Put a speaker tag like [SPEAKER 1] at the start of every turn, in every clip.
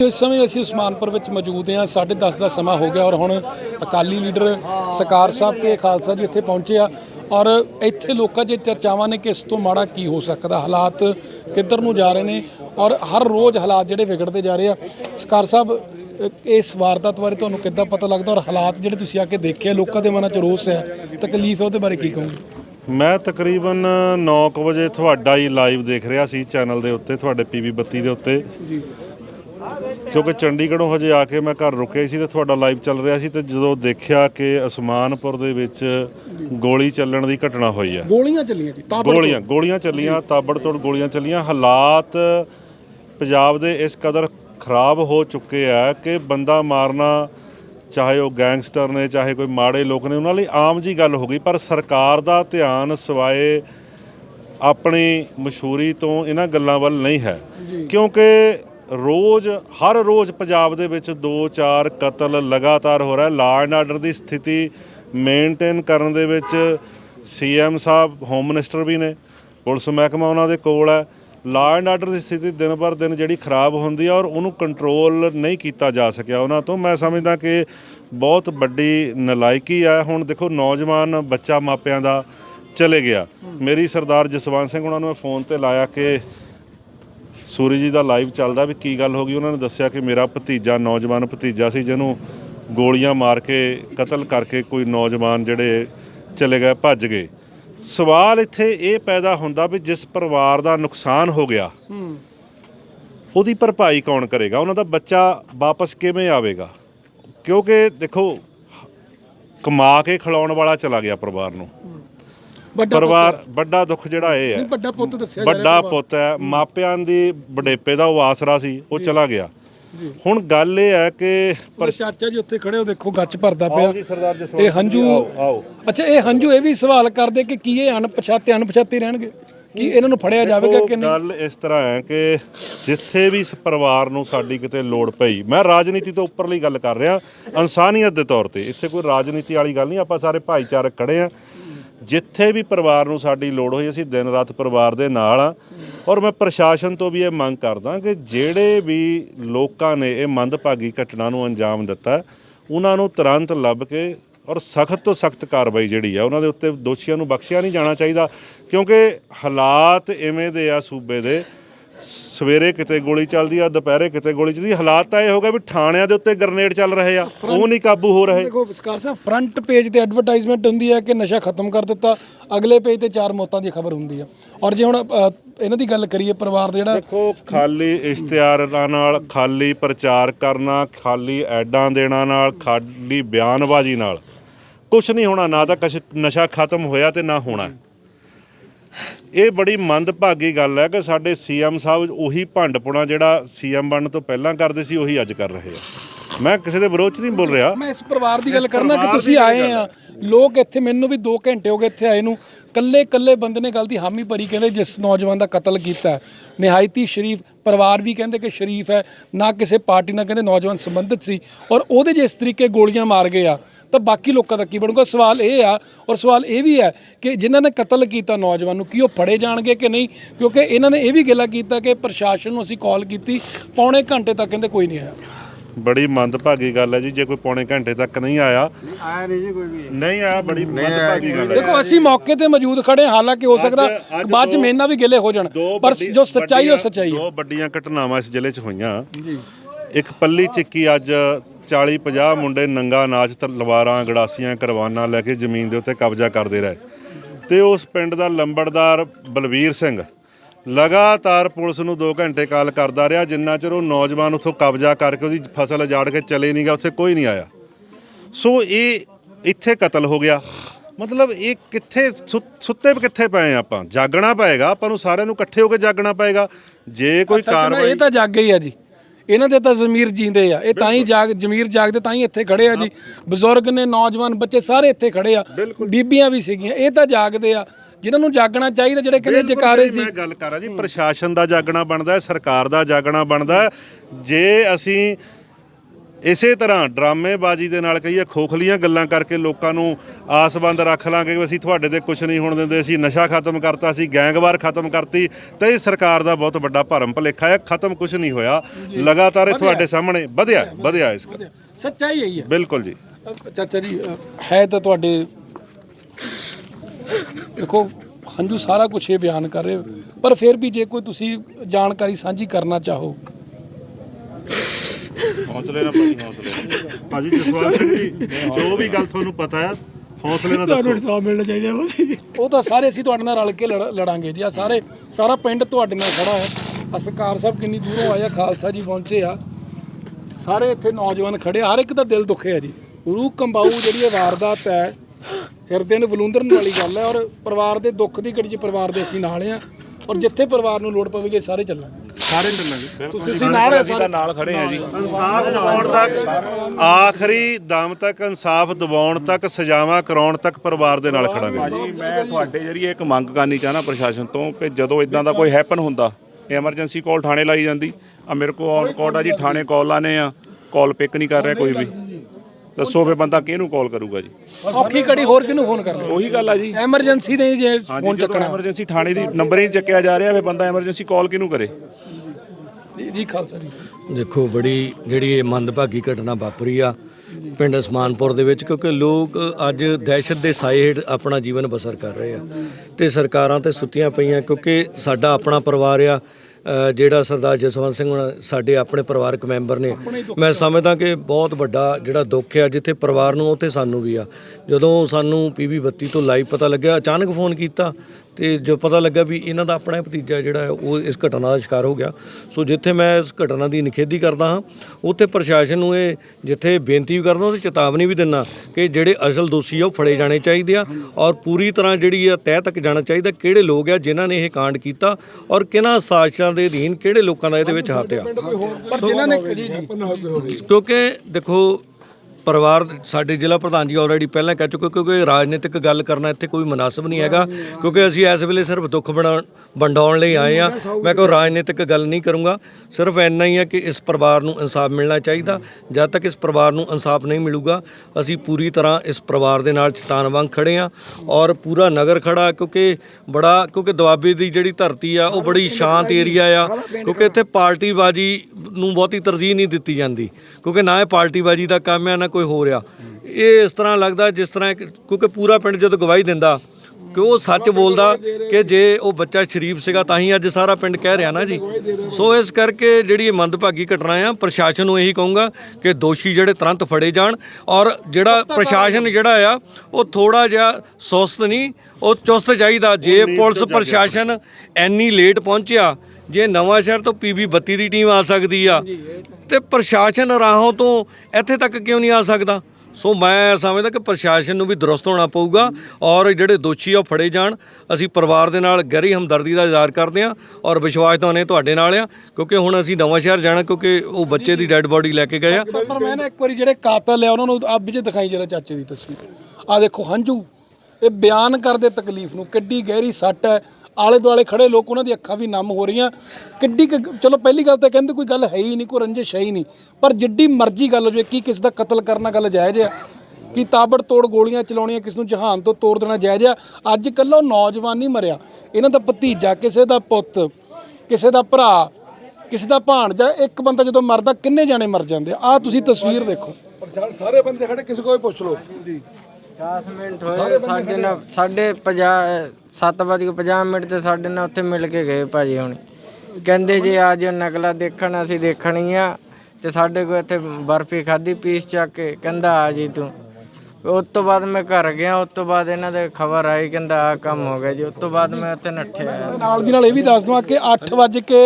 [SPEAKER 1] ਇਸ ਸਮੇਂ ਅਸੀਂ ਉਸਮਾਨਪੁਰ ਵਿੱਚ ਮੌਜੂਦ ਹਾਂ 10:30 ਦਾ ਸਮਾਂ ਹੋ ਗਿਆ ਔਰ ਹੁਣ ਅਕਾਲੀ ਲੀਡਰ ਸਰਕਾਰ ਸਾਹਿਬ ਤੇ ਖਾਲਸਾ ਜੀ ਇੱਥੇ ਪਹੁੰਚੇ ਆ ਔਰ ਇੱਥੇ ਲੋਕਾਂ 'ਚ ਚਰਚਾਵਾਂ ਨੇ ਕਿ ਇਸ ਤੋਂ ਮਾੜਾ ਕੀ ਹੋ ਸਕਦਾ ਹਾਲਾਤ ਕਿੱਧਰ ਨੂੰ ਜਾ ਰਹੇ ਨੇ ਔਰ ਹਰ ਰੋਜ਼ ਹਾਲਾਤ ਜਿਹੜੇ ਵਿਗੜਦੇ ਜਾ ਰਹੇ ਆ। ਸਰਕਾਰ ਸਾਹਿਬ ਇਸ ਵਾਰਦਾਤ ਬਾਰੇ ਤੁਹਾਨੂੰ ਕਿੱਦਾਂ ਪਤਾ ਲੱਗਦਾ ਔਰ ਹਾਲਾਤ ਜਿਹੜੇ ਤੁਸੀਂ ਆ ਕੇ ਦੇਖੇ ਲੋਕਾਂ ਦੇ ਮਨਾਂ 'ਚ ਰੋਸ ਹੈ ਤਕਲੀਫ ਹੈ ਉਹਦੇ ਬਾਰੇ ਕੀ ਕਹੋਗੇ?
[SPEAKER 2] ਮੈਂ ਤਕਰੀਬਨ 9:00 ਵਜੇ ਤੁਹਾਡਾ ਹੀ ਲਾਈਵ ਦੇਖ ਰਿਹਾ ਸੀ ਚੈਨਲ ਦੇ ਉੱਤੇ ਤੁਹਾਡੇ ਪੀਵੀ 32 ਦੇ ਉੱਤੇ।
[SPEAKER 1] ਜੀ।
[SPEAKER 2] ਕਿਉਂਕਿ ਚੰਡੀਗੜ੍ਹੋਂ ਹਜੇ ਆ ਕੇ ਮੈਂ ਘਰ ਰੁਕਿਆ ਸੀ ਤੇ ਤੁਹਾਡਾ ਲਾਈਵ ਚੱਲ ਰਿਹਾ ਸੀ ਤੇ ਜਦੋਂ ਦੇਖਿਆ ਕਿ ਅਸਮਾਨਪੁਰ ਦੇ ਵਿੱਚ ਗੋਲੀ ਚੱਲਣ ਦੀ ਘਟਨਾ ਹੋਈ ਹੈ।
[SPEAKER 1] ਗੋਲੀਆਂ ਚੱਲੀਆਂ ਜੀ ਤਾਬੜ
[SPEAKER 2] ਗੋਲੀਆਂ ਗੋਲੀਆਂ ਚੱਲੀਆਂ ਤਾਬੜਤੋੜ ਗੋਲੀਆਂ ਚੱਲੀਆਂ। ਹਾਲਾਤ ਪੰਜਾਬ ਦੇ ਇਸ ਕਦਰ ਖਰਾਬ ਹੋ ਚੁੱਕੇ ਆ ਕਿ ਬੰਦਾ ਮਾਰਨਾ ਚਾਹੇ ਉਹ ਗੈਂਗਸਟਰ ਨੇ ਚਾਹੇ ਕੋਈ ਮਾੜੇ ਲੋਕ ਨੇ ਉਹਨਾਂ ਲਈ ਆਮ ਜੀ ਗੱਲ ਹੋ ਗਈ ਪਰ ਸਰਕਾਰ ਦਾ ਧਿਆਨ ਸਵਾਏ ਆਪਣੀ ਮਸ਼ਹੂਰੀ ਤੋਂ ਇਹਨਾਂ ਗੱਲਾਂ ਵੱਲ ਨਹੀਂ ਹੈ। ਕਿਉਂਕਿ ਰੋਜ਼ ਹਰ ਰੋਜ਼ ਪੰਜਾਬ ਦੇ ਵਿੱਚ 2-4 ਕਤਲ ਲਗਾਤਾਰ ਹੋ ਰਿਹਾ ਲਾ ਐਂਡ ਆਰਡਰ ਦੀ ਸਥਿਤੀ ਮੇਨਟੇਨ ਕਰਨ ਦੇ ਵਿੱਚ ਸੀਐਮ ਸਾਹਿਬ ਹੋਮ ਮਿਨਿਸਟਰ ਵੀ ਨੇ ਪੁਲਿਸ ਮਹਿਕਮਾ ਉਹਨਾਂ ਦੇ ਕੋਲ ਹੈ। ਲਾ ਐਂਡ ਆਰਡਰ ਦੀ ਸਥਿਤੀ ਦਿਨ ਬਰ ਦਿਨ ਜਿਹੜੀ ਖਰਾਬ ਹੁੰਦੀ ਹੈ ਔਰ ਉਹਨੂੰ ਕੰਟਰੋਲ ਨਹੀਂ ਕੀਤਾ ਜਾ ਸਕਿਆ ਉਹਨਾਂ ਤੋਂ। ਮੈਂ ਸਮਝਦਾ ਕਿ ਬਹੁਤ ਵੱਡੀ ਨਲਾਇਕੀ ਹੈ। ਹੁਣ ਦੇਖੋ ਨੌਜਵਾਨ ਬੱਚਾ ਮਾਪਿਆਂ ਦਾ ਚਲੇ ਗਿਆ। ਮੇਰੀ ਸਰਦਾਰ ਜਸਵੰਤ ਸਿੰਘ ਉਹਨਾਂ ਨੂੰ ਮੈਂ ਫੋਨ ਤੇ ਲਾਇਆ ਕਿ ਸੂਰੀ ਜੀ ਦਾ ਲਾਈਵ ਚੱਲਦਾ ਵੀ ਕੀ ਗੱਲ ਹੋ ਗਈ? ਉਹਨਾਂ ਨੇ ਦੱਸਿਆ ਕਿ ਮੇਰਾ ਭਤੀਜਾ ਨੌਜਵਾਨ ਭਤੀਜਾ ਸੀ ਜਿਹਨੂੰ ਗੋਲੀਆਂ ਮਾਰ ਕੇ ਕਤਲ ਕਰਕੇ ਕੋਈ ਨੌਜਵਾਨ ਜਿਹੜੇ ਚਲੇ ਗਏ ਭੱਜ ਗਏ। ਸਵਾਲ ਇੱਥੇ ਇਹ ਪੈਦਾ ਹੁੰਦਾ ਵੀ ਜਿਸ ਪਰਿਵਾਰ ਦਾ ਨੁਕਸਾਨ ਹੋ ਗਿਆ
[SPEAKER 1] ਹੂੰ।
[SPEAKER 2] ਉਹਦੀ ਭਰਪਾਈ ਕੌਣ ਕਰੇਗਾ? ਉਹਨਾਂ ਦਾ ਬੱਚਾ ਵਾਪਸ ਕਿਵੇਂ ਆਵੇਗਾ? ਕਿਉਂਕਿ ਦੇਖੋ ਕਮਾ ਕੇ ਖਿਲਾਉਣ ਵਾਲਾ ਚਲਾ ਗਿਆ ਪਰਿਵਾਰ ਨੂੰ। ਪਰਿਵਾਰ ਵੱਡਾ ਦੁੱਖ ਜਿਹੜਾ ਇਹ ਹੈ।
[SPEAKER 1] ਵੱਡਾ ਪੁੱਤ ਦੱਸਿਆ ਜਾ ਰਿਹਾ
[SPEAKER 2] ਵੱਡਾ। ਪੁੱਤ ਹੈ। ਮਾਪਿਆਂ ਦੀ ਵਡੇਪੇ ਦਾ ਉਹ ਆਸਰਾ ਸੀ ਉਹ ਚਲਾ ਗਿਆ। ਹੁਣ ਗੱਲ ਇਹ ਹੈ ਕਿ
[SPEAKER 1] ਪਰ ਚਾਚਾ ਜੀ ਉੱਥੇ ਖੜੇ ਹੋ ਦੇਖੋ ਗੱਚ ਭਰਦਾ ਪਿਆ। ਇਹ ਹੰਝੂ ਅੱਛਾ ਇਹ ਹੰਝੂ ਇਹ ਵੀ ਸਵਾਲ ਕਰਦੇ ਕਿ ਕੀ ਇਹ ਅਣਪਛਾਤੇ ਅਣਪਛਾਤੇ ਰਹਿਣਗੇ? ਕੀ ਇਹਨਾਂ ਨੂੰ ਫੜਿਆ ਜਾਵੇਗਾ ਕਿ ਨਹੀਂ?
[SPEAKER 2] ਗੱਲ ਇਸ ਤਰ੍ਹਾਂ ਹੈ ਕਿ ਜਿੱਥੇ ਵੀ ਇਸ ਪਰਿਵਾਰ ਨੂੰ ਸਾਡੀ ਕਿਤੇ ਲੋੜ ਪਈ ਮੈਂ ਰਾਜਨੀਤੀ ਤੋਂ ਉੱਪਰਲੀ ਗੱਲ ਕਰ ਰਿਹਾ ਇਨਸਾਨੀਅਤ ਦੇ ਤੌਰ ਤੇ। ਇੱਥੇ ਕੋਈ ਰਾਜਨੀਤੀ ਵਾਲੀ ਗੱਲ ਨਹੀਂ ਆਪਾਂ ਸਾਰੇ ਭਾਈਚਾਰਕ ਖੜੇ ਆ ਜਿੱਥੇ ਵੀ ਪਰਿਵਾਰ ਨੂੰ ਸਾਡੀ ਲੋੜ ਹੋਈ, ਅਸੀਂ ਦਿਨ ਰਾਤ ਪਰਿਵਾਰ ਦੇ ਨਾਲ ਆ ਔਰ ਮੈਂ ਪ੍ਰਸ਼ਾਸਨ ਤੋਂ ਵੀ ਇਹ ਮੰਗ ਕਰਦਾ ਕਿ ਜਿਹੜੇ ਵੀ ਲੋਕਾਂ ਨੇ ਇਹ ਮੰਦਭਾਗੀ ਘਟਨਾ ਨੂੰ ਅੰਜਾਮ ਦਿੱਤਾ, ਉਹਨਾਂ ਨੂੰ ਤੁਰੰਤ ਲੱਭ ਕੇ ਔਰ ਸਖਤ ਤੋਂ ਸਖਤ ਕਾਰਵਾਈ ਜਿਹੜੀ ਆ, ਉਹਨਾਂ ਦੇ ਉੱਤੇ ਦੋਸ਼ੀਆਂ ਨੂੰ ਬਖਸ਼ਿਆ ਨਹੀਂ ਜਾਣਾ ਚਾਹੀਦਾ, ਕਿਉਂਕਿ ਹਾਲਾਤ ਐਵੇਂ ਦੇ ਆ ਸੂਬੇ ਦੇ ਸਵੇਰੇ ਕਿਤੇ ਗੋਲੀ ਚੱਲਦੀ ਆ ਦੁਪਹਿਰੇ ਕਿਤੇ ਗੋਲੀ ਚੱਲਦੀ ਹਾਲਾਤ ਤਾਂ ਇਹ ਹੋ ਗਿਆ ਵੀ ਥਾਣਿਆਂ ਦੇ ਉੱਤੇ ਗ੍ਰਨੇਡ ਚੱਲ ਰਹੇ ਆ ਉਹ ਨਹੀਂ ਕਾਬੂ ਹੋ ਰਹੇ।
[SPEAKER 1] ਦੇਖੋ ਵਿਸਕਾਰ ਸਾਹਿਬ ਫਰੰਟ ਪੇਜ ਤੇ ਐਡਵਰਟਾਈਜ਼ਮੈਂਟ ਹੁੰਦੀ ਹੈ ਕਿ ਨਸ਼ਾ ਖਤਮ ਕਰ ਦਿੱਤਾ ਅਗਲੇ ਪੇਜ ਤੇ ਚਾਰ ਮੌਤਾਂ ਦੀ ਖਬਰ ਹੁੰਦੀ ਹੈ ਔਰ ਜੇ ਹੁਣ ਅ, ਇਹਨਾਂ ਦੀ ਗੱਲ ਕਰੀਏ ਪਰਿਵਾਰ ਦਾ ਜਿਹੜਾ
[SPEAKER 2] ਦੇਖੋ ਖਾਲੀ ਇਸ਼ਤਿਹਾਰਾਂ ਨਾਲ ਖਾਲੀ ਪ੍ਰਚਾਰ ਕਰਨਾ ਖਾਲੀ ਐਡਾਂ ਦੇਣਾ ਨਾਲ ਖਾਲੀ ਬਿਆਨਬਾਜ਼ੀ ਨਾਲ ਕੁਝ ਨਹੀਂ ਹੋਣਾ ਨਾ ਤਾਂ ਕਸ਼- ਨਸ਼ਾ ਖਤਮ ਹੋਇਆ ਤੇ ਨਾ ਹੋਣਾ। ਇਹ ਬੜੀ ਮੰਦਭਾਗੀ ਗੱਲ ਹੈ ਕਿ ਸਾਡੇ ਸੀਐਮ ਸਾਹਿਬ ਉਹੀ ਭੰਡਪੁਣਾ ਜਿਹੜਾ ਸੀਐਮ ਬਣਨ ਤੋਂ ਪਹਿਲਾਂ ਕਰਦੇ ਸੀ ਉਹੀ ਅੱਜ ਕਰ ਰਹੇ ਆ। ਮੈਂ ਕਿਸੇ ਦੇ ਵਿਰੋਧ 'ਚ ਨਹੀਂ ਬੋਲ ਰਿਹਾ।
[SPEAKER 1] ਮੈਂ ਇਸ ਪਰਿਵਾਰ ਦੀ ਗੱਲ ਕਰਨਾ ਕਿ ਤੁਸੀਂ ਆਏ ਆ। ਲੋਕ ਇੱਥੇ ਮੈਨੂੰ ਵੀ 2 ਘੰਟੇ ਹੋ ਗਏ ਇੱਥੇ ਆਏ ਨੂੰ। ਕੱਲੇ ਕੱਲੇ ਬੰਦੇ ਨੇ ਗੱਲ ਦੀ ਹਾਮੀ ਭਰੀ ਕਹਿੰਦੇ ਜਿਸ ਨੌਜਵਾਨ ਦਾ ਕਤਲ ਕੀਤਾ। ਹੈ, ਨਿਹਾਇਤੀ ਸ਼ਰੀਫ ਪਰਿਵਾਰ ਵੀ ਕਹਿੰਦੇ ਕਿ ਸ਼ਰੀਫ ਹੈ ਨਾ ਕਿਸੇ ਪਾਰਟੀ ਨਾਲ ਕਹਿੰਦੇ ਨੌਜਵਾਨ ਸੰਬੰਧਿਤ ਸੀ। ਔਰ ਉਹਦੇ ਜੇ ਇਸ ਤਰੀਕੇ ਗੋਲੀਆਂ ਮਾਰ ਗਏ ਆ ਤਾਂ ਬਾਕੀ ਲੋਕਾਂ ਦਾ ਕੀ ਬਣੂਗਾ? ਸਵਾਲ ਇਹ ਆ ਔਰ ਸਵਾਲ ਇਹ ਵੀ ਹੈ ਕਿ ਜਿਨ੍ਹਾਂ ਨੇ ਕਤਲ ਕੀਤਾ ਨੌਜਵਾਨ ਨੂੰ ਕੀ ਉਹ ਫੜੇ ਜਾਣਗੇ ਕਿ ਨਹੀਂ? ਕਿਉਂਕਿ ਇਹਨਾਂ ਨੇ ਇਹ ਵੀ ਗਿਲਾ ਕੀਤਾ ਕਿ ਪ੍ਰਸ਼ਾਸਨ ਨੂੰ ਅਸੀਂ ਕਾਲ ਕੀਤੀ ਪੌਣੇ ਘੰਟੇ ਤੱਕ ਕਹਿੰਦੇ ਕੋਈ ਨਹੀਂ ਆਇਆ।
[SPEAKER 2] ਬੜੀ ਮੰਦਭਾਗੀ ਗੱਲ ਹੈ ਜੀ ਜੇ ਕੋਈ ਪੌਣੇ ਘੰਟੇ ਤੱਕ ਨਹੀਂ ਆਇਆ।
[SPEAKER 3] ਆਇਆ ਨਹੀਂ ਜੀ ਕੋਈ ਵੀ।
[SPEAKER 2] ਨਹੀਂ ਆਇਆ ਬੜੀ ਮੰਦਭਾਗੀ ਗੱਲ ਹੈ
[SPEAKER 1] ਦੇਖੋ ਅਸੀਂ ਮੌਕੇ ਤੇ ਮੌਜੂਦ ਖੜੇ ਹਾਂ, ਹਾਲਾਂਕਿ ਹੋ ਸਕਦਾ ਬਾਅਦ ਚ ਨਾਲ ਵੀ ਗਿਲੇ ਹੋ ਜਾਣ ਪਰ ਜੋ ਸੱਚਾਈ ਉਹ ਸੱਚਾਈ ਹੈ।
[SPEAKER 2] ਦੋ ਵੱਡੀਆਂ ਘਟਨਾਵਾਂ ਇਸ ਜ਼ਿਲ੍ਹੇ 'ਚ ਹੋਈਆਂ।
[SPEAKER 1] ਜੀ।
[SPEAKER 2] ਇੱਕ ਪੱਲੀ ਚੱਕੀ ਅੱਜ 40 50 ਮੁੰਡੇ ਨੰਗਾ ਨਾਚ ਤਲਵਾਰਾਂ ਗੜਾਸੀਆਂ ਕਰਵਾਨਾ ਲੈ ਕੇ ਜ਼ਮੀਨ ਦੇ ਉੱਤੇ ਕਬਜ਼ਾ ਕਰਦੇ ਰਹੇ। ਤੇ ਉਸ ਪਿੰਡ ਦਾ ਲੰਬੜਦਾਰ ਬਲਵੀਰ ਸਿੰਘ ਲਗਾਤਾਰ ਪੁਲਿਸ ਨੂੰ 2 ਘੰਟੇ ਕਾਲ ਕਰਦਾ ਰਿਹਾ ਜਿੰਨਾ ਚਿਰ ਉਹ ਨੌਜਵਾਨ ਉੱਥੋਂ ਕਬਜ਼ਾ ਕਰਕੇ ਉਹਦੀ ਫਸਲ ਉਜਾੜ ਕੇ ਚਲੇ ਨਹੀਂ ਗਿਆ ਉੱਥੇ ਕੋਈ ਨਹੀਂ ਆਇਆ। ਸੋ ਇਹ ਇੱਥੇ ਕਤਲ ਹੋ ਗਿਆ। ਮਤਲਬ ਇਹ ਕਿੱਥੇ ਸੁੱਤੇ ਕਿੱਥੇ ਪਏ ਆਪਾਂ? ਜਾਗਣਾ ਪਏਗਾ ਆਪਾਂ ਨੂੰ ਸਾਰਿਆਂ ਨੂੰ ਇਕੱਠੇ ਹੋ ਕੇ ਜਾਗਣਾ ਪਏਗਾ। ਜੇ ਕੋਈ ਕਾਰਵਾਈ
[SPEAKER 1] ਇਹ ਤਾਂ ਜਾਗ ਗਈ ਆ ਜੀ। ਇਹਨਾਂ ਦੇ ਤਾਂ ਜ਼ਮੀਰ ਜੀਂਦੇ ਆ। ਇਹ ਤਾਂ ਹੀ ਜਾਗ ਜ਼ਮੀਰ ਜਾਗਦੇ ਤਾਂ ਹੀ ਇੱਥੇ ਖੜੇ ਆ ਜੀ। ਬਜ਼ੁਰਗ ਨੇ ਨੌਜਵਾਨ ਬੱਚੇ ਸਾਰੇ ਇੱਥੇ ਖੜੇ ਆ। ਬੀਬੀਆਂ ਵੀ ਸੀਗੀਆਂ। ਇਹ ਤਾਂ ਜਾਗਦੇ ਆ। ਜਿਨ੍ਹਾਂ ਨੂੰ ਜਾਗਣਾ ਚਾਹੀਦਾ ਜਿਹੜੇ ਕਹਿੰਦੇ ਜਕਾਰੇ ਸੀ।
[SPEAKER 2] ਮੈਂ ਗੱਲ ਕਰ ਜੀ ਪ੍ਰਸ਼ਾਸਨ ਦਾ ਜਾਗਣਾ ਬਣਦਾ ਹੈ ਸਰਕਾਰ ਦਾ ਜਾਗਣਾ ਬਣਦਾ ਜੇ ਅਸੀਂ ਇਸੇ ਤਰ੍ਹਾਂ ਡਰਾਮੇਬਾਜ਼ੀ ਦੇ ਨਾਲ ਕਹੀਏ ਖੋਖਲੀਆਂ ਗੱਲਾਂ ਕਰਕੇ ਲੋਕਾਂ ਨੂੰ ਆਸਬੰਦ ਰੱਖ ਲਾਂਗੇ ਵੀ ਅਸੀਂ ਤੁਹਾਡੇ ਤੇ ਕੁਝ ਨਹੀਂ ਹੋਣ ਦਿੰਦੇ। ਅਸੀਂ ਨਸ਼ਾ ਖਤਮ ਕਰਤਾ ਸੀ ਗੈਂਗਵਾਰ ਖਤਮ ਕਰਤੀ ਤੇ ਇਹ ਸਰਕਾਰ ਦਾ ਬਹੁਤ ਵੱਡਾ ਭਰਮ ਭਲੇਖਾ ਹੈ। ਖਤਮ ਕੁਝ ਨਹੀਂ ਹੋਇਆ। ਲਗਾਤਾਰ ਇਹ ਤੁਹਾਡੇ ਸਾਹਮਣੇ ਵਧਿਆ ਵਧਿਆ ਇਸ ਕਰ
[SPEAKER 1] ਸੱਚਾਈ ਇਹੀ ਹੈ।
[SPEAKER 2] ਬਿਲਕੁਲ ਜੀ।
[SPEAKER 1] ਚਾਚਾ ਜੀ ਹੈ ਤਾਂ ਤੁਹਾਡੇ ਦੇਖੋ ਹੰਝੂ ਸਾਰਾ ਕੁਝ ਇਹ ਬਿਆਨ ਕਰ ਰਹੇ ਹੋ, ਪਰ ਫਿਰ ਵੀ ਜੇ ਕੋਈ ਤੁਸੀਂ ਜਾਣਕਾਰੀ ਸਾਂਝੀ ਕਰਨਾ ਚਾਹੋ
[SPEAKER 2] ਹੌਸਲੇ ਨਾਲ ਭਾਈ ਹੌਸਲੇ ਭਾਜੀ ਜਸਵਾਲ ਸਿੰਘ ਜੀ ਜੋ ਵੀ ਗੱਲ ਤੁਹਾਨੂੰ ਪਤਾ ਹੈ ਹੌਸਲੇ ਨਾਲ ਦੱਸੋ।
[SPEAKER 3] ਇਨਸਾਫ ਮਿਲਣਾ ਚਾਹੀਦਾ ਬਸ।
[SPEAKER 1] ਉਹ ਤਾਂ ਸਾਰੇ ਅਸੀਂ ਤੁਹਾਡੇ ਨਾਲ ਰਲ ਕੇ ਲੜ- ਲੜਾਂਗੇ ਜੀ। ਆ ਸਾਰੇ ਸਾਰਾ ਪਿੰਡ ਤੁਹਾਡੇ ਨਾਲ ਖੜਾ ਹੈ। ਆ ਸਰਕਾਰ ਸਾਹਿਬ ਕਿੰਨੀ ਦੂਰੋਂ ਆਇਆ ਖਾਲਸਾ ਜੀ ਪਹੁੰਚੇ ਆ। ਸਾਰੇ ਇੱਥੇ ਨੌਜਵਾਨ ਖੜੇ ਆ, ਹਰ ਇੱਕ ਦਾ ਦਿਲ ਦੁਖਿਆ ਜੀ। ਰੂਹ ਕੰਬਾਊ ਜਿਹੜੀ ਇਹ ਵਾਰਦਾਤ ਹੈ ਹਿਰਦੇ ਨੂੰ ਬਲੂੰਦਰਨ ਵਾਲੀ ਗੱਲ ਹੈ ਔਰ ਪਰਿਵਾਰ ਦੇ ਦੁੱਖ ਦੀ ਘੜੀ 'ਚ ਪਰਿਵਾਰ ਦੇ ਅਸੀਂ ਨਾਲ ਆ। ਔਰ ਜਿੱਥੇ ਪਰਿਵਾਰ ਨੂੰ ਲੋੜ ਪਵੇਗੀ ਸਾਰੇ ਚੱਲਾਂਗੇ।
[SPEAKER 2] ਸਾਰੇ ਚੱਲਾਂਗੇ।
[SPEAKER 1] ਤੁਸੀਂ ਨਾਲ ਹੈ ਸਾਰੇ?
[SPEAKER 2] ਨਾਲ ਖੜੇ ਆ ਜੀ। ਇਨਸਾਫ ਦਿਵਾਉਣ ਤੱਕ ਆਖਰੀ ਦਮ ਤੱਕ ਇਨਸਾਫ ਦਿਵਾਉਣ ਤੱਕ ਸਜ਼ਾਵਾਂ ਕਰਾਉਣ ਤੱਕ ਪਰਿਵਾਰ ਦੇ ਨਾਲ ਖੜਾਂਗੇ।
[SPEAKER 4] ਭਾਜੀ ਮੈਂ ਤੁਹਾਡੇ ਜਰੀਏ ਇੱਕ ਮੰਗ ਕਰਨੀ ਚਾਹਨਾ ਪ੍ਰਸ਼ਾਸਨ ਤੋਂ ਕਿ ਜਦੋਂ ਇਦਾਂ ਦਾ ਕੋਈ ਹੈਪਨ ਹੁੰਦਾ ਐਮਰਜੈਂਸੀ ਕਾਲ ਥਾਣੇ ਲਾਈ ਜਾਂਦੀ ਆ ਮੇਰੇ ਕੋਲ ਔਨ ਰਿਕਾਰਡ ਆ ਜੀ ਥਾਣੇ ਕਾਲ ਲਾਣੇ ਆ ਕਾਲ ਪਿਕ ਨਹੀਂ ਕਰ ਰਿਹਾ ਕੋਈ ਵੀ। ਦੱਸੋ ਫੇ ਬੰਦਾ ਕਿਹਨੂੰ ਕਾਲ ਕਰੂਗਾ ਜੀ?
[SPEAKER 1] ਔਖੀ ਘੜੀ ਹੋਰ ਕਿਹਨੂੰ ਫੋਨ ਕਰਨਾ?
[SPEAKER 4] ਉਹੀ ਗੱਲ ਆ ਜੀ।
[SPEAKER 1] ਐਮਰਜੈਂਸੀ ਦੇ ਜੇ ਫੋਨ ਚੱਕਣਾ।
[SPEAKER 4] ਐਮਰਜੈਂਸੀ ਥਾਣੇ ਦੀ ਨੰਬਰ ਹੀ ਚੱਕਿਆ ਜਾ ਰਿਹਾ ਫੇ ਬੰਦਾ ਐਮਰਜੈਂਸੀ ਕਾਲ ਕਿਹਨੂੰ ਕਰੇ?
[SPEAKER 1] ਜੀ- ਜੀ ਖਾਲਸਾ ਜੀ।
[SPEAKER 3] ਦੇਖੋ ਬੜੀ ਜਿਹੜੀ ਇਹ ਮੰਦਭਾਗੀ ਘਟਨਾ ਵਾਪਰੀ ਆ ਪਿੰਡ ਉਸਮਾਨਪੁਰ ਦੇ ਵਿੱਚ ਕਿਉਂਕਿ ਲੋਕ ਅੱਜ ਦਹਿਸ਼ਤ ਦੇ ਸਾਏ ਹੇਠ ਆਪਣਾ ਜੀਵਨ ਬਸਰ ਕਰ ਰਹੇ ਆ। ਤੇ ਸਰਕਾਰਾਂ ਤੇ ਸੁੱਤੀਆਂ ਪਈਆਂ ਕਿਉਂਕਿ ਸਾਡਾ ਆਪਣਾ ਪਰਿਵਾਰ ਆ ਜਿਹੜਾ ਸਰਦਾਰ ਜਸਵੰਤ ਸਿੰਘ ਹੋਣਾ ਸਾਡੇ ਆਪਣੇ ਪਰਿਵਾਰਕ ਮੈਂਬਰ ਨੇ। ਮੈਂ ਸਮਝਦਾ ਕਿ ਬਹੁਤ ਵੱਡਾ ਜਿਹੜਾ ਦੁੱਖ ਆ ਜਿੱਥੇ ਪਰਿਵਾਰ ਨੂੰ ਉੱਥੇ ਸਾਨੂੰ ਵੀ ਆ। ਜਦੋਂ ਸਾਨੂੰ ਪੀਵੀ 32 ਤੋਂ ਲਾਈਵ ਪਤਾ ਲੱਗਿਆ ਅਚਾਨਕ ਫੋਨ ਕੀਤਾ ਤੇ ਜੋ ਪਤਾ ਲੱਗਾ ਵੀ ਇਹਨਾਂ ਦਾ ਆਪਣਾ ਹੀ ਭਤੀਜਾ ਜਿਹੜਾ ਹੈ ਉਹ ਇਸ ਘਟਨਾ ਦਾ ਸ਼ਿਕਾਰ ਹੋ ਗਿਆ। ਸੋ ਜਿੱਥੇ ਮੈਂ ਇਸ ਘਟਨਾ ਦੀ ਨਿਖੇਧੀ ਕਰਦਾ ਹਾਂ ਉੱਥੇ ਪ੍ਰਸ਼ਾਸਨ ਨੂੰ ਇਹ ਜਿੱਥੇ ਬੇਨਤੀ ਵੀ ਕਰਦਾ ਤੇ ਚੇਤਾਵਨੀ ਵੀ ਦਿੰਦਾ ਕਿ ਜਿਹੜੇ ਅਸਲ ਦੋਸ਼ੀ ਆ ਉਹ ਫੜੇ ਜਾਣੇ ਚਾਹੀਦੇ ਆ ਔਰ ਪੂਰੀ ਤਰ੍ਹਾਂ ਜਿਹੜੀ ਆ ਤਹਿ ਤੱਕ ਜਾਣਾ ਚਾਹੀਦਾ ਕਿਹੜੇ ਲੋਕ ਆ ਜਿਨ੍ਹਾਂ ਨੇ ਇਹ ਕਾਂਡ ਕੀਤਾ ਔਰ ਕਿਹਨਾਂ ਸਾਜ਼ਿਸ਼ਾਂ ਦੇ ਅਧੀਨ ਕਿਹੜੇ ਲੋਕਾਂ ਦਾ ਇਹਦੇ ਵਿੱਚ ਹੱਥ ਆ।
[SPEAKER 1] ਪਰ ਜਿਨ੍ਹਾਂ ਨੇ
[SPEAKER 3] ਕਿਉਂਕਿ ਦੇਖੋ ਪਰਿਵਾਰ ਸਾਡੇ ਜ਼ਿਲ੍ਹਾ ਪ੍ਰਧਾਨ ਜੀ ਆਲਰੇਡੀ ਪਹਿਲਾਂ ਕਹਿ ਚੁੱਕੇ ਕਿਉਂਕਿ ਰਾਜਨੀਤਿਕ ਗੱਲ ਕਰਨਾ ਇੱਥੇ ਕੋਈ ਮناسب ਨਹੀਂ ਹੈਗਾ, ਕਿਉਂਕਿ ਅਸੀਂ ਇਸ ਵੇਲੇ ਸਿਰਫ ਦੁੱਖ ਬਣਾ, ਵੰਡਾਉਣ ਲਈ ਆਏ ਆ ਮੈਂ ਕੋਈ ਰਾਜਨੀਤਿਕ ਗੱਲ ਨਹੀਂ ਕਰੂੰਗਾ, ਸਿਰਫ ਇੰਨਾ ਹੀ ਹੈ ਕਿ ਇਸ ਪਰਿਵਾਰ ਨੂੰ ਇਨਸਾਫ ਮਿਲਣਾ ਚਾਹੀਦਾ। ਜਦ ਤੱਕ ਇਸ ਪਰਿਵਾਰ ਨੂੰ ਇਨਸਾਫ ਨਹੀਂ ਮਿਲੂਗਾ, ਅਸੀਂ ਪੂਰੀ ਤਰ੍ਹਾਂ ਇਸ ਪਰਿਵਾਰ ਦੇ ਨਾਲ ਚਟਾਨ ਵਾਂਗ ਖੜੇ ਆ ਔਰ ਪੂਰਾ ਨਗਰ ਖੜਾ ਕਿਉਂਕਿ ਬੜਾ, ਕਿਉਂਕਿ ਦੁਆਬੇ ਦੀ ਜਿਹੜੀ ਧਰਤੀ ਆ, ਉਹ ਬੜੀ ਸ਼ਾਂਤ ਏਰੀਆ ਆ। ਕਿਉਂਕਿ ਇੱਥੇ ਪਾਰਟੀਬਾਜ਼ੀ ਨੂੰ ਬਹੁਤੀ ਤਰਜੀਹ ਨਹੀਂ ਦਿੱਤੀ ਜਾਂਦੀ। ਕਿਉਂਕਿ ਨਾ ਇਹ ਪਾਰਟੀਬਾਜ਼ੀ ਦਾ ਕੰਮ ਆ ਨਾ ਕੋਈ ਹੋ ਰਿਹਾ। ਇਹ ਇਸ ਤਰ੍ਹਾਂ ਲੱਗਦਾ ਜਿਸ ਤਰ੍ਹਾਂ ਕਿਉਂਕਿ ਪੂਰਾ ਪਿੰਡ ਜਦੋਂ ਗਵਾਹੀ ਦਿੰਦਾ ਕਿ ਉਹ ਸੱਚ ਬੋਲਦਾ ਕਿ ਜੇ ਉਹ ਬੱਚਾ ਸ਼ਰੀਫ ਸੀਗਾ ਤਾਂ ਹੀ ਅੱਜ ਸਾਰਾ ਪਿੰਡ ਕਹਿ ਰਿਹਾ ਨਾ ਜੀ। ਸੋ ਇਸ ਕਰਕੇ ਜਿਹੜੀ ਇਹ ਮੰਦਭਾਗੀ ਘਟਨਾ ਆ ਪ੍ਰਸ਼ਾਸਨ ਨੂੰ ਇਹੀ ਕਹੂੰਗਾ ਕਿ ਦੋਸ਼ੀ ਜਿਹੜੇ ਤੁਰੰਤ ਫੜੇ ਜਾਣ ਔਰ ਜਿਹੜਾ ਪ੍ਰਸ਼ਾਸਨ ਜਿਹੜਾ ਆ ਉਹ ਥੋੜਾ ਜਿਹਾ ਸੁਸਤ ਨਹੀਂ ਉਹ ਚੁਸਤ ਚਾਹੀਦਾ। ਜੇ ਪੁਲਿਸ ਪ੍ਰਸ਼ਾਸਨ ਐਨੀ ਲੇਟ ਪਹੁੰਚਿਆ ਜੇ ਨਵਾਂ ਸ਼ਹਿਰ ਤੋਂ ਪੀਬੀ 32 ਦੀ ਟੀਮ ਆ ਸਕਦੀ ਆ ਤੇ ਪ੍ਰਸ਼ਾਸਨ ਰਾਹੋਂ ਤੋਂ ਇੱਥੇ ਤੱਕ ਕਿਉਂ ਨਹੀਂ ਆ ਸਕਦਾ? ਸੋ ਮੈਂ ਸਮਝਦਾ ਕਿ ਪ੍ਰਸ਼ਾਸਨ ਨੂੰ ਵੀ ਦਰੁਸਤ ਹੋਣਾ ਪਊਗਾ ਔਰ ਜਿਹੜੇ ਦੋਸ਼ੀ ਆ ਫੜੇ ਜਾਣ। ਅਸੀਂ ਪਰਿਵਾਰ ਦੇ ਨਾਲ ਗਹਿਰੀ ਹਮਦਰਦੀ ਦਾ ਇਜ਼ਹਾਰ ਕਰਦੇ ਹਾਂ ਔਰ ਵਿਸ਼ਵਾਸ ਦਵਾਉਂਦੇ ਤੁਹਾਡੇ ਨਾਲ ਆ ਕਿਉਂਕਿ ਹੁਣ ਅਸੀਂ ਨਵਾਂ ਸ਼ਹਿਰ ਜਾਣਾ ਕਿਉਂਕਿ ਉਹ ਬੱਚੇ ਦੀ ਡੈੱਡ ਬੋਡੀ ਲੈ ਕੇ ਗਏ ਆ।
[SPEAKER 1] ਪਰ ਮੈਂ ਨਾ ਇੱਕ ਵਾਰੀ ਜਿਹੜੇ ਕਾਤਲ ਆ ਉਹਨਾਂ ਨੂੰ ਆਪ ਵੀ ਜੇ ਦਿਖਾਈ ਜਰਾ ਚਾਚੇ ਦੀ ਤਸਵੀਰ। ਆ ਦੇਖੋ ਹੰਝੂ ਇਹ ਬਿਆਨ ਕਰਦੇ ਤਕਲੀਫ ਨੂੰ ਕਿੱਡੀ ਗਹਿਰੀ ਸੱਟ ਹੈ। ਆਲੇ ਦੁਆਲੇ ਖੜੇ ਲੋਕ ਉਹਨਾਂ ਦੀ ਅੱਖਾਂ ਵੀ ਨਮ ਹੋ ਰਹੀਆਂ। ਕਿੱਡੀ ਚਲੋ ਪਹਿਲੀ ਗੱਲ ਤਾਂ ਕਹਿੰਦੇ ਕੋਈ ਗੱਲ ਹੈ ਹੀ ਨਹੀਂ, ਕੋਈ ਰੰਜਿਸ਼ ਹੈ ਹੀ ਨਹੀਂ। ਪਰ ਜਿੱਡੀ ਮਰਜ਼ੀ ਗੱਲ ਹੋ ਜਾਵੇ, ਕੀ ਕਿਸ ਦਾ ਕਤਲ ਕਰਨਾ ਗੱਲ ਜਾਇਜ਼ ਆ? ਕੀ ਤਾਬੜ ਤੋੜ ਗੋਲੀਆਂ ਚਲਾਉਣੀਆਂ ਕਿਸ ਨੂੰ ਜਹਾਨ ਤੋਂ ਤੋੜ ਦੇਣਾ ਜਾਇਜ਼ ਆ? ਅੱਜ ਕੱਲ੍ਹ ਨੌਜਵਾਨ ਨਹੀਂ ਮਰਿਆ। ਇਹਨਾਂ ਦਾ ਭਤੀਜਾ, ਕਿਸੇ ਦਾ ਪੁੱਤ, ਕਿਸੇ ਦਾ ਭਰਾ, ਕਿਸੇ ਦਾ ਭਾਣਜਾ ਇੱਕ ਬੰਦਾ ਜਦੋਂ ਮਰਦਾ, ਕਿੰਨੇ ਜਾਣੇ ਮਰ ਜਾਂਦੇ ਆ? ਆਹ ਤੁਸੀਂ ਤਸਵੀਰ ਦੇਖੋ। ਸਾਰੇ ਬੰਦੇ ਖੜੇ, ਕਿਸੇ ਕੋਈ ਪੁੱਛ ਲਓ।
[SPEAKER 5] 10 ਮਿੰਟ ਹੋਏ ਸਾਡੇ ਨਾਲ ਸਾਡੇ 50 7:50 ਮਿੰਟ ਤੇ ਸਾਡੇ ਨਾਲ ਉੱਥੇ ਮਿਲ ਕੇ ਗਏ ਭਾਜੀ ਹੁਣ। ਕਹਿੰਦੇ ਜੀ ਆ ਜੋ ਨਕਲਾ ਦੇਖਣ ਅਸੀਂ ਦੇਖਣੀ ਆ ਤੇ ਸਾਡੇ ਕੋਲ ਇੱਥੇ ਬਰਫੀ ਖਾਦੀ ਪੀਸ ਚੱਕ ਕੇ। ਕਹਿੰਦਾ ਆ ਜੀ ਤੂੰ। ਉਸ ਤੋਂ ਬਾਅਦ ਮੈਂ ਘਰ ਗਿਆ ਉਸ ਤੋਂ ਬਾਅਦ ਇਹਨਾਂ ਦੇ ਖਬਰ ਆਈ ਕਹਿੰਦਾ ਆ ਕੰਮ ਹੋ ਗਿਆ ਜੀ। ਉਸ ਤੋਂ ਬਾਅਦ ਮੈਂ ਉੱਥੇ ਨੱਠਿਆ।
[SPEAKER 1] ਨਾਲ ਦੀ ਨਾਲ ਇਹ ਵੀ ਦੱਸ ਦਵਾਂ ਕਿ 8 ਵਜੇ ਕੇ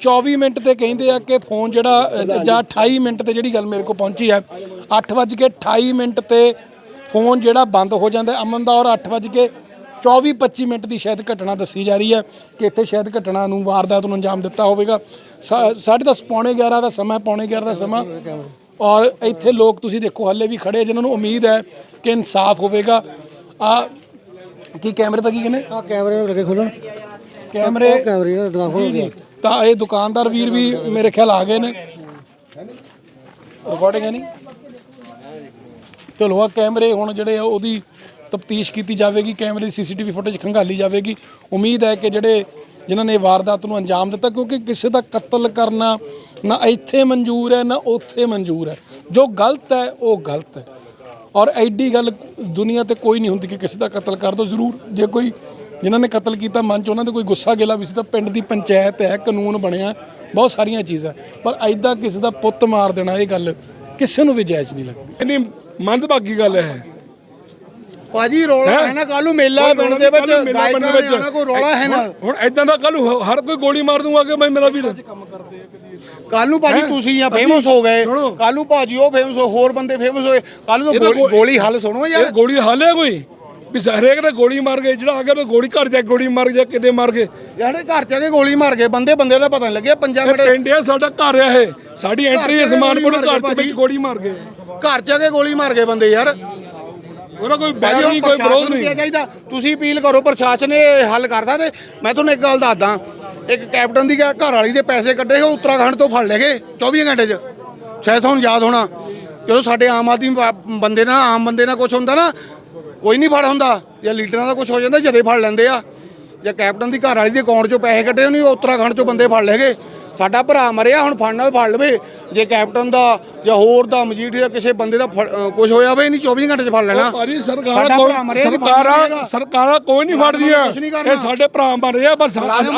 [SPEAKER 1] 24 ਮਿੰਟ ਤੇ ਕਹਿੰਦੇ ਆ ਕਿ ਫੋਨ ਜਿਹੜਾ ਜਾਂ 28 ਮਿੰਟ ਤੇ ਜਿਹੜੀ ਗੱਲ ਮੇਰੇ ਕੋਲ ਪਹੁੰਚੀ ਆ 8 ਵਜੇ ਕੇ 28 ਮਿੰਟ ਤੇ ਫੋਨ ਜਿਹੜਾ ਬੰਦ ਹੋ ਜਾਂਦਾ ਹੈ। ਅਮਨ ਦਾ ਔਰ 8 ਵਜੇ ਕੇ 24 25 ਮਿੰਟ ਦੀ ਸ਼ਾਇਦ ਘਟਨਾ ਦੱਸੀ ਜਾ ਰਹੀ ਹੈ ਕਿ ਇੱਥੇ ਸ਼ਾਇਦ ਘਟਨਾ ਨੂੰ ਵਾਰਦਾਤ ਨੂੰ ਅੰਜਾਮ ਦਿੱਤਾ ਹੋਵੇਗਾ। ਸਾ- ਸਾਢੇ ਦਸ ਪੌਣੇ 11 ਦਾ ਸਮਾਂ ਪੌਣੇ 11 ਦਾ ਸਮਾਂ। ਔਰ ਇੱਥੇ ਲੋਕ ਤੁਸੀਂ ਦੇਖੋ ਹੱਲੇ ਵੀ ਖੜੇ ਜਿਨ੍ਹਾਂ ਨੂੰ ਉਮੀਦ ਹੈ ਕਿ ਇਨਸਾਫ ਹੋਵੇਗਾ। ਆ ਕੀ ਕੈਮਰੇ ਤਾਂ ਕੀ ਕਹਿੰਦੇ?
[SPEAKER 6] ਆ ਕੈਮਰੇ ਨੂੰ ਲੱਗੇ ਖੋਲਣ
[SPEAKER 1] ਕੈਮਰੇ
[SPEAKER 6] ਕੈਮਰੇ ਦਾ ਦੁਕਾਨ ਖੋਲ।
[SPEAKER 1] ਤਾਂ ਇਹ ਦੁਕਾਨਦਾਰ ਵੀਰ ਵੀ ਮੇਰੇ ਖਿਆਲ ਆ ਗਏ ਨੇ। ਰਿਕਾਰਡਿੰਗ ਹੈ ਨਹੀਂ? ਚਲੋ ਆ ਕੈਮਰੇ ਹੁਣ ਜਿਹੜੇ ਆ ਉਹਦੀ ਤਫਤੀਸ਼ ਕੀਤੀ ਜਾਵੇਗੀ, ਕੈਮਰੇ ਦੀ ਸੀਸੀਟੀਵੀ ਫੁਟੇਜ ਖੰਗਾਲੀ ਜਾਵੇਗੀ। ਉਮੀਦ ਹੈ ਕਿ ਜਿਹੜੇ ਜਿਨ੍ਹਾਂ ਨੇ ਵਾਰਦਾਤ ਨੂੰ ਅੰਜਾਮ ਦਿੱਤਾ, ਕਿਉਂਕਿ ਕਿਸੇ ਦਾ ਕਤਲ ਕਰਨਾ ਨਾ ਇੱਥੇ ਮਨਜ਼ੂਰ ਹੈ, ਨਾ ਉੱਥੇ ਮਨਜ਼ੂਰ ਹੈ। ਜੋ ਗਲਤ ਹੈ, ਉਹ ਗਲਤ ਹੈ। ਔਰ ਐਡੀ ਗੱਲ ਦੁਨੀਆ ਤੇ ਕੋਈ ਨਹੀਂ ਹੁੰਦੀ ਕਿ ਕਿਸੇ ਦਾ ਕਤਲ ਕਰ ਦੋ। ਜ਼ਰੂਰ, ਜੇ ਕੋਈ ਜਿਨ੍ਹਾਂ ਨੇ ਕਤਲ ਕੀਤਾ, ਮਨ ਚ ਉਹਨਾਂ ਤੇ ਕੋਈ ਗੁੱਸਾ ਗਿਲਾ ਵੀ ਸੀ, ਤਾਂ ਪਿੰਡ ਦੀ ਪੰਚਾਇਤ ਹੈ, ਕਾਨੂੰਨ ਬਣਿਆ, ਬਹੁਤ ਸਾਰੀਆਂ ਚੀਜ਼ਾਂ। ਪਰ ਐਦਾਂ ਕਿਸੇ ਦਾ ਪੁੱਤ ਮਾਰ ਦੇਣਾ, ਇਹ ਗੱਲ ਕਿਸੇ ਨੂੰ ਵੀ ਜਾਇਜ਼ ਨਹੀਂ ਲੱਗਦੀ।
[SPEAKER 6] ਇੰਨੀ ਮੰਦਭਾਗੀ ਗੱਲ ਹੈ।
[SPEAKER 7] ਭਾਜੀ ਰੌਲਾ ਹੈ? ਨਾ ਕੱਲ ਨੂੰ ਮੇਲਾ ਹੈ ਪਿੰਡ ਦੇ ਵਿੱਚ ਗਾਇਕਾਂ ਦੇ ਆਣਾ ਕੋਈ ਰੌਲਾ ਹੈ ਨਾ?
[SPEAKER 6] ਹੁਣ ਐਦਾਂ ਦਾ ਕੱਲ ਹਰ ਕੋਈ ਗੋਲੀ ਮਾਰ ਦੂੰਗਾ ਕਿ ਮੈਂ ਮੇਰਾ ਵੀਰ
[SPEAKER 7] ਕੱਲ ਨੂੰ ਭਾਜੀ ਤੁਸੀਂ ਆ ਫੇਮਸ ਹੋ ਗਏ। ਕੱਲ ਨੂੰ ਭਾਜੀ ਉਹ ਫੇਮਸ ਹੋ ਹੋਰ ਬੰਦੇ ਫੇਮਸ ਹੋਏ। ਕੱਲ ਨੂੰ ਤਾਂ ਗੋਲੀ ਗੋਲੀ ਹੱਲ ਸੁਣੋ
[SPEAKER 6] ਇਹ
[SPEAKER 7] ਯਾਰ
[SPEAKER 6] ਗੋਲੀ ਹਾਲੇ ਕੋਈ? ਵੀ ਹਰੇਕ ਨੇ ਗੋਲੀ ਮਾਰ ਗਏ ਜਿਹੜਾ ਆ ਗਿਆ ਉਹ ਗੋਲੀ ਘਰ ਜਾ ਕੇ ਗੋਲੀ ਮਾਰ ਗਿਆ ਕਿਤੇ ਮਾਰ ਗਏ।
[SPEAKER 7] ਯਾਰੇ ਘਰ ਚ ਆ ਕੇ ਗੋਲੀ ਮਾਰ ਗਏ ਬੰਦੇ ਬੰਦੇ ਦਾ ਪਤਾ ਨਹੀਂ ਲੱਗਿਆ ਪੰਜਾਂ
[SPEAKER 6] ਇਹ
[SPEAKER 7] ਮਿੰਟ
[SPEAKER 6] ਪਿੰਡ ਆ ਸਾਡਾ ਘਰ ਆ ਇਹ। ਸਾਡੀ ਐਂਟਰੀ ਹੈ ਸਮਾਨਪੁਰ ਘਰ ਦੇ ਵਿੱਚ ਗੋਲੀ ਮਾਰ ਗਏ।
[SPEAKER 7] ਘਰ ਚ ਆ ਕੇ ਗੋਲੀ ਮਾਰ ਗਏ ਬੰਦੇ ਯਾਰ।
[SPEAKER 6] ਉਹਦਾ ਕੋਈ ਬੈਗ ਨਹੀਂ ਕੋਈ ਵਿਰੋਧ ਨਹੀਂ।
[SPEAKER 7] ਚਾਹੀਦਾ? ਤੁਸੀਂ ਅਪੀਲ ਕਰੋ ਪ੍ਰਸ਼ਾਸਨ ਇਹ ਹੱਲ ਕਰ ਸਕਦੇ ਮੈਂ ਤੁਹਾਨੂੰ ਇੱਕ ਗੱਲ ਦੱਸਦਾ। ਇੱਕ ਕੈਪਟਨ ਦੀ ਘਰ ਵਾਲੀ ਦੇ ਪੈਸੇ ਕੱਢੇ ਉਹ ਉੱਤਰਾਖੰਡ ਤੋਂ ਫੜ ਲਏ ਗਏ 24 ਘੰਟੇ 'ਚ। ਸ਼ਾਇਦ ਤੁਹਾਨੂੰ ਯਾਦ ਹੋਣਾ ਜਦੋਂ ਸਾਡੇ ਆਮ ਆਦਮੀ ਬੰਦੇ ਨਾਲ ਆਮ ਬੰਦੇ ਨਾਲ ਕੁਝ ਹੁੰਦਾ ਨਾ ਕੋਈ ਨਹੀਂ ਫੜ ਹੁੰਦਾ। ਜਾਂ ਲੀਡਰਾਂ ਦਾ ਕੁਝ ਹੋ ਜਾਂਦਾ ਜਦੇ ਫੜ ਲੈਂਦੇ ਆ। ਜਾਂ ਕੈਪਟਨ ਦੀ ਘਰ ਵਾਲੀ ਦੇ ਅਕਾਊਂਟ 'ਚੋਂ ਪੈਸੇ ਕੱਢੇ ਉਹਨੇ ਉੱਤਰਾਖੰਡ 'ਚੋਂ ਬੰਦੇ ਫੜ ਲਏ ਗਏ। ਸਾਡਾ ਭਰਾ ਮਰਿਆ ਹੁਣ ਫੜਨਾ ਵੀ ਫੜ ਲਵੇ ਜੇ ਕੈਪਟਨ ਦਾ ਜਾਂ ਹੋਰ ਦਾ ਮਜੀਠੀ ਦਾ ਕਿਸੇ ਬੰਦੇ ਦਾ ਕੁਝ ਹੋਇਆ ਵੇ ਨਹੀਂ 24 ਘੰਟੇ 'ਚ ਫੜ ਲੈਣਾ
[SPEAKER 6] ਭਾਜੀ ਸਰਕਾਰ ਸਰਕਾਰਾਂ। ਸਰਕਾਰਾਂ ਕੋਈ ਨਹੀਂ ਫੜਦੀਆਂ। ਇਹ ਸਾਡੇ ਭਰਾ ਮਰ ਰਹੇ ਅਸੀਂ